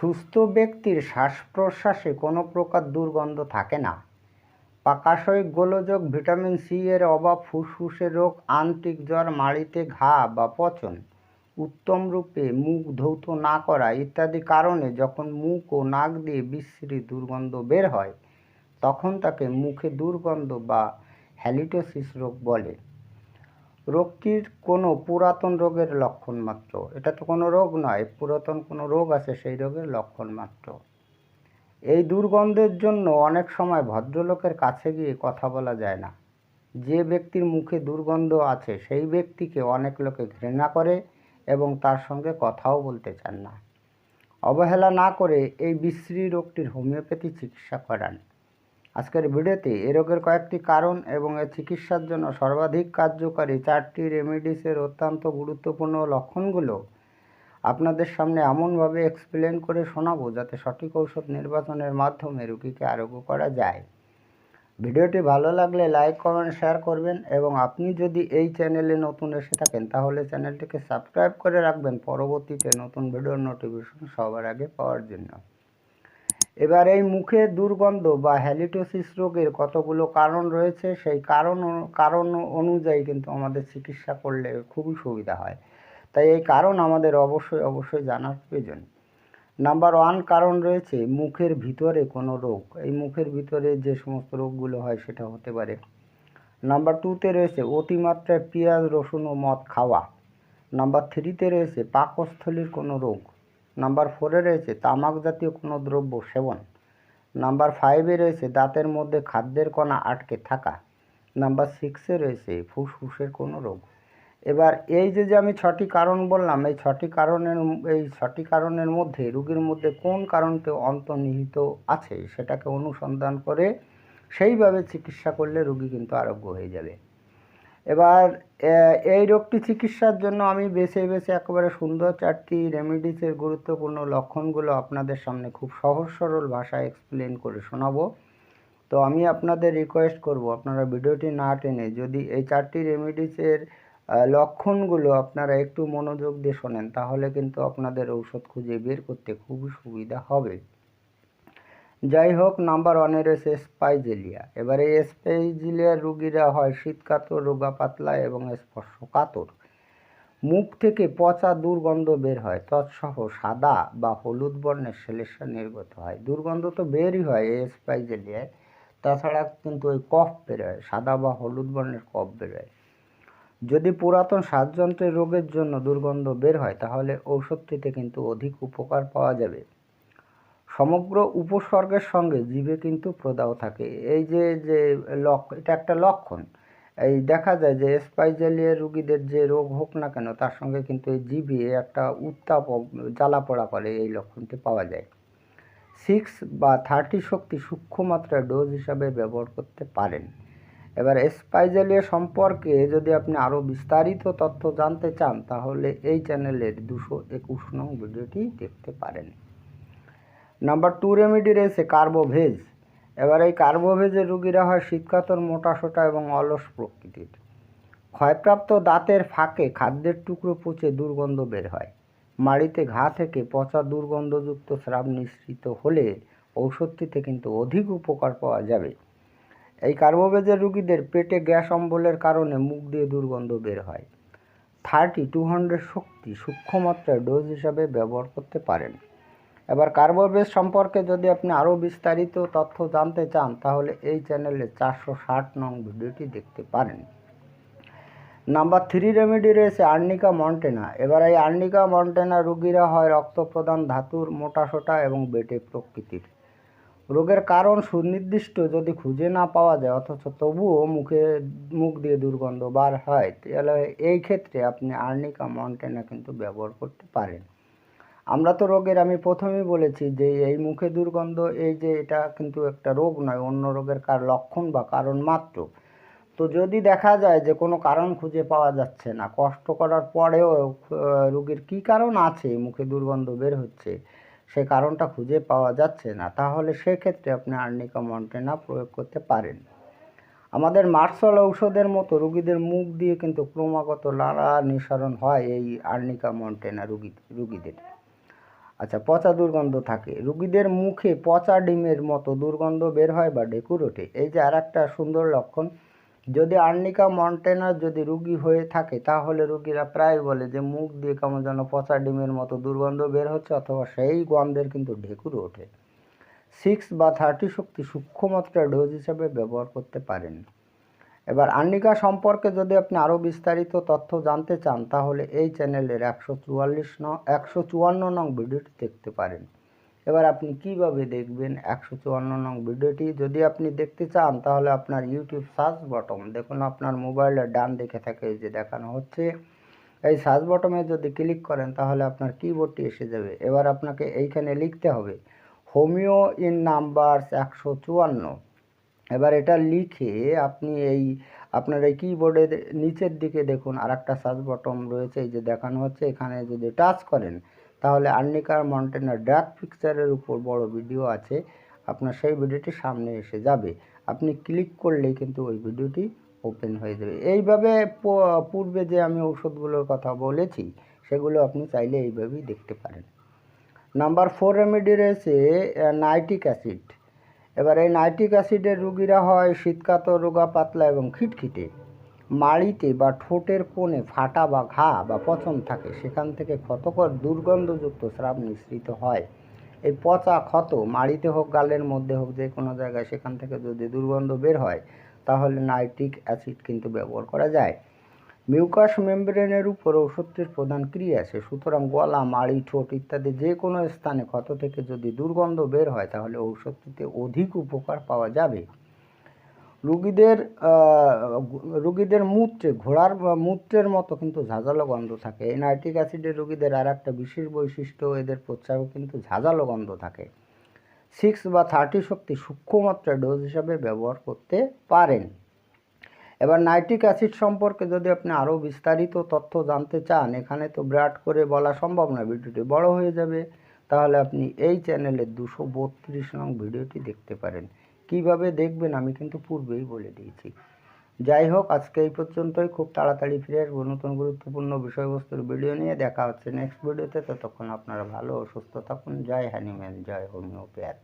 সুস্থ ব্যক্তির শ্বাস প্রশ্বাসে কোনো প্রকার দুর্গন্ধ থাকে না। পাকাশয় গোলযোগ, ভিটামিন সি এর অভাব ফুসফুসের রোগ আন্ত্রিক জ্বর, মাড়িতে ঘা বা পচন, উত্তম রূপে মুখ ধৌত না করা ইত্যাদি কারণে যখন মুখ ও নাক দিয়ে বিশ্রী দুর্গন্ধ বের হয়, তখন তাকে মুখে দুর্গন্ধ বা হ্যালিটোসিস রোগ বলে। রোগটির কোনো পুরাতন রোগের লক্ষণ মাত্র। এটা তো কোনো রোগ নয়, পুরাতন কোনো রোগ আছে সেই রোগের লক্ষণ মাত্র। এই দুর্গন্ধের জন্য অনেক সময় ভদ্রলোকের কাছে গিয়ে কথা বলা যায় না। যে ব্যক্তির মুখে দুর্গন্ধ আছে, সেই ব্যক্তিকে অনেক লোকে ঘৃণা করে এবং তার সঙ্গে কথাও বলতে চান না। অবহেলা না করে এই বিশ্রী রোগটির হোমিওপ্যাথি চিকিৎসা করান। আজকের ভিডিওতে এ রোগের কয়েকটি কারণ এবং এর চিকিৎসার জন্য সর্বাধিক কার্যকারী চারটি রেমেডিসের অত্যন্ত গুরুত্বপূর্ণ লক্ষণগুলো আপনাদের সামনে এমনভাবে এক্সপ্লেন করে শোনাবো যাতে সঠিক ঔষধ নির্বাচনের মাধ্যমে রোগীকে আরোগ্য করা যায়। ভিডিওটি ভালো লাগলে লাইক কমেন্ট শেয়ার করবেন এবং আপনি যদি এই চ্যানেলে নতুন এসে থাকেন তাহলে চ্যানেলটিকে সাবস্ক্রাইব করে রাখবেন। পরবর্তীতে নতুন ভিডিওর নোটিফিকেশন সবার আগে পাওয়ার জন্য। এবার এই মুখে দুর্গন্ধ বা হ্যালিটোসিস রোগের কতগুলো কারণ রয়েছে, সেই কারণ কারণ অনুযায়ী কিন্তু আমাদের চিকিৎসা করলে খুবই সুবিধা হয়। তাই এই কারণ আমাদের অবশ্যই অবশ্যই জানার প্রয়োজন। নাম্বার ওয়ান কারণ রয়েছে মুখের ভিতরে কোনো রোগ। এই মুখের ভিতরে যে সমস্ত রোগগুলো হয় সেটা হতে পারে। নাম্বার টুতে রয়েছে অতিমাত্রায় পেঁয়াজ, রসুন ও মদ খাওয়া। নাম্বার থ্রিতে রয়েছে পাকস্থলীর কোনো রোগ। নাম্বার ফোরে রয়েছে তামাক জাতীয় কোনো দ্রব্য সেবন। নাম্বার ফাইভে রয়েছে দাঁতের মধ্যে খাদ্যের কণা আটকে থাকা। নাম্বার সিক্সে রয়েছে ফুসফুসের কোনো রোগ। এবার এই যে যে আমি ছটি কারণ বললাম, এই ছটি কারণের, এই ছটি কারণের মধ্যে, রোগীর মধ্যে কোন কারণটি অন্তর্নিহিত আছে সেটাকে অনুসন্ধান করে সেইভাবে চিকিৎসা করলে রোগী কিন্তু আরোগ্য হয়ে যাবে। এবার এই রোগটি চিকিৎসার জন্য আমি বেছে বেছে একেবারে সুন্দর চারটি রেমেডিসের গুরুত্বপূর্ণ লক্ষণগুলো আপনাদের সামনে খুব সহজ সরল ভাষায় এক্সপ্লেন করে শোনাবো। তো আমি আপনাদের রিকোয়েস্ট করব, আপনারা ভিডিওটি না টেনে যদি এই চারটি রেমেডিসের লক্ষণগুলো আপনারা একটু মনোযোগ দিয়ে শোনেন, তাহলে কিন্তু আপনাদের ঔষধ খুঁজে বের করতে খুবই সুবিধা হবে। যাই হোক নাম্বার ওয়ানে রয়েছে স্পাইজেলিয়া। এবারে স্পাইজেলিয়ার রুগীরা হয় শীতকাতর রোগা পাতলা এবং স্পর্শ কাতর মুখ থেকে পচা দুর্গন্ধ বের হয়, তৎসহ সাদা বা হলুদ বর্ণের শ্লেষা নির্গত হয়। দুর্গন্ধ তো বেরই হয় এই স্পাইজেলিয়ায়, তাছাড়া কিন্তু ওই কফ বেরোয় সাদা বা হলুদ বর্ণের কফ বেরোয় যদি পুরাতন শ্বাসযন্ত্রের রোগের জন্য দুর্গন্ধ বের হয়, তাহলে ঔষধটিতে কিন্তু অধিক উপকার পাওয়া যাবে। সমগ্র উপসর্গের সঙ্গে জীবে কিন্তু প্রদাহ থাকে। এই যে যে লক, এটা একটা লক্ষণ। এই দেখা যায় যে স্পাইজেলিয়া রুগীদের যে রোগ হোক না কেন, তার সঙ্গে কিন্তু এই জিভে একটা উত্তাপ জ্বালা পোড়া করে এই লক্ষণটি পাওয়া যায়। সিক্স বা থার্টি শক্তি সূক্ষ্ম মাত্রায় ডোজ হিসাবে ব্যবহার করতে পারেন। এবার স্পাইজালিয়া সম্পর্কে যদি আপনি আরও বিস্তারিত তথ্য জানতে চান, তাহলে এই চ্যানেলের দুশো একুশ নং ভিডিওটি দেখতে পারেন। নাম্বার টু রেমেডি রয়েছে কার্বোভেজ। এবার এই কার্বোভেজের রুগীরা হয় শীতকাতর মোটাসোটা এবং অলস প্রকৃতির। ক্ষয়প্রাপ্ত দাঁতের ফাঁকে খাদ্যের টুকরো পচে দুর্গন্ধ বের হয়। মাড়িতে ঘা থেকে পচা দুর্গন্ধযুক্ত স্রাব নিঃসৃত হলে ঔষধটিতে কিন্তু অধিক উপকার পাওয়া যাবে। এই কার্বোভেজের রুগীদের পেটে গ্যাস অম্বলের কারণে মুখ দিয়ে দুর্গন্ধ বের হয়। থার্টি, টু হান্ড্রেড শক্তি সূক্ষ্ম মাত্রায় ডোজ হিসাবে ব্যবহার করতে পারেন। এবার কার্বোভেজ সম্পর্কে যদি আপনি আরও বিস্তারিত তথ্য জানতে চান, তাহলে এই চ্যানেলে চারশো ষাট নং ভিডিওটি দেখতে পারেন। নাম্বার থ্রি রেমেডি রয়েছে আর্নিকা মন্টেনা। এবার এই আর্নিকা মন্টেনা রুগীরা হয় রক্ত প্রদান ধাতুর মোটাসোটা এবং বেটে প্রকৃতির। রোগের কারণ সুনির্দিষ্ট, যদি খুঁজে না পাওয়া যায়, অথচ তবুও মুখে মুখ দিয়ে দুর্গন্ধ বার হয়, তাহলে এই ক্ষেত্রে আপনি আর্নিকা মন্টেনা কিন্তু ব্যবহার করতে পারেন। আমরা তো রোগের, আমি প্রথমেই বলেছি যে এই মুখে দুর্গন্ধ, এই যে এটা কিন্তু একটা রোগ নয়, অন্য রোগের কার লক্ষণ বা কারণ মাত্র। তো যদি দেখা যায় যে কোনো কারণ খুঁজে পাওয়া যাচ্ছে না, কষ্ট করার পরেও রোগীর কী কারণ আছে, মুখে দুর্গন্ধ বের হচ্ছে, সে কারণটা খুঁজে পাওয়া যাচ্ছে না, তাহলে সেক্ষেত্রে আপনি আর্নিকা মন্টেনা প্রয়োগ করতে পারেন। আমাদের মার্শাল ঔষধের মতো রুগীদের মুখ দিয়ে কিন্তু ক্রমাগত লালা নিঃসরণ হয় এই আর্নিকা মন্টেনা রুগী, রুগীদের। আচ্ছা পচা দুর্গন্ধ থাকে। রুগীদের মুখে পচা ডিমের মতো দুর্গন্ধ বের হয় বা ঢেকুর ওঠে। এই যে আর একটা সুন্দর লক্ষণ, যদি আর্নিকা মন্টেনার যদি রুগী হয়ে থাকে, তাহলে রুগীরা প্রায় বলে যে মুখ দিয়ে কেমন যেন পচা ডিমের মতো দুর্গন্ধ বের হচ্ছে অথবা সেই গন্ধের কিন্তু ঢেকুর ওঠে। সিক্স বা থার্টি শক্তি সূক্ষ্মমাত্রা ডোজ হিসাবে ব্যবহার করতে পারেন। এবার আর্নিকা সম্পর্কে যদি আপনি আরও বিস্তারিত তথ্য জানতে চান, তাহলে এই চ্যানেলের একশো চুয়াল্লিশ নং, একশো চুয়ান্ন নং ভিডিওটি দেখতে পারেন। এবার আপনি কীভাবে দেখবেন একশো চুয়ান্ন নং ভিডিওটি? যদি আপনি দেখতে চান, তাহলে আপনার ইউটিউব সার্চ বটম, দেখুন আপনার মোবাইলের ডান দিকে থাকে এই যে দেখানো হচ্ছে। এই সার্চ বটমে যদি ক্লিক করেন, তাহলে আপনার কিবোর্ডটি এসে যাবে। এবার আপনাকে এইখানে লিখতে হবে, হোমিও ইন নাম্বারস একশো চুয়ান্ন। এবার এটা লিখে আপনি এই, আপনার এই কিবোর্ডের নিচের দিকে দেখুন আর একটা সার্চ বটম রয়েছে, এই যে দেখানো হচ্ছে, এখানে যদি টাচ করেন, তাহলে আর্নিকার মন্টেনার ড্রাগ পিকচারের উপর বড় ভিডিও আছে, আপনার সেই ভিডিওটি সামনে এসে যাবে। আপনি ক্লিক করলেই কিন্তু ওই ভিডিওটি ওপেন হয়ে যাবে। এইভাবে পূর্বে যে আমি ওষুধগুলোর কথা বলেছি, সেগুলো আপনি চাইলে এইভাবেই দেখতে পারেন। নাম্বার ফোর রেমেডি রয়েছে নাইট্রিক অ্যাসিড এবার এই নাইট্রিক অ্যাসিডের রুগীরা হয় শীতকাতর, রোগা, পাতলা এবং খিটখিটে। মাড়িতে বা ঠোঁটের কোণে ফাটা বা ঘা বা পচন থাকে, সেখান থেকে ক্ষতকর দুর্গন্ধযুক্ত স্রাব নিঃসৃত হয়। এই পচা ক্ষত মাড়িতে হোক, গালের মধ্যে হোক, যে কোনো জায়গায় সেখান থেকে যদি দুর্গন্ধ বের হয়, তাহলে নাইট্রিক অ্যাসিড কিন্তু ব্যবহার করা যায়। মিউকাস মেমব্রেনের উপর ওষুধটির প্রধান ক্রিয়া আছে। সুতরাং গলা, মাড়ি, ঠোঁট ইত্যাদি যে কোনো স্থানে ক্ষত থেকে যদি দুর্গন্ধ বের হয়, তাহলে ঔষধটিতে অধিক উপকার পাওয়া যাবে। রুগীদের রুগীদের মূত্রে, ঘোড়ার মূত্রের মতো কিন্তু ঝাঁঝালো গন্ধ থাকে। এই নাইট্রিক অ্যাসিডের রুগীদের আর একটা বিশেষ বৈশিষ্ট্য, এদের প্রস্রাবে কিন্তু ঝাঁঝালো গন্ধ থাকে। সিক্স বা থার্টি শক্তি সূক্ষ্মমাত্রা ডোজ হিসাবে ব্যবহার করতে পারেন। এবার নাইট্রিক অ্যাসিড সম্পর্কে যদি আপনি আরও বিস্তারিত তথ্য জানতে চান, এখানে তো বিরাট করে বলা সম্ভব না ভিডিওটি বড় হয়ে যাবে। তাহলে আপনি এই চ্যানেলের দুশো বত্রিশ নং ভিডিওটি দেখতে পারেন। কীভাবে দেখবেন আমি কিন্তু পূর্বেই বলে দিয়েছি। যাই হোক, আজকে এই পর্যন্তই। খুব তাড়াতাড়ি ফিরে আসব নতুন গুরুত্বপূর্ণ বিষয়বস্তুর ভিডিও নিয়ে। দেখা হচ্ছে নেক্সট ভিডিওতে ততক্ষণ আপনারা ভালো ও সুস্থ থাকুন। জয় হ্যানিম্যান জয় হোমিওপ্যাথ।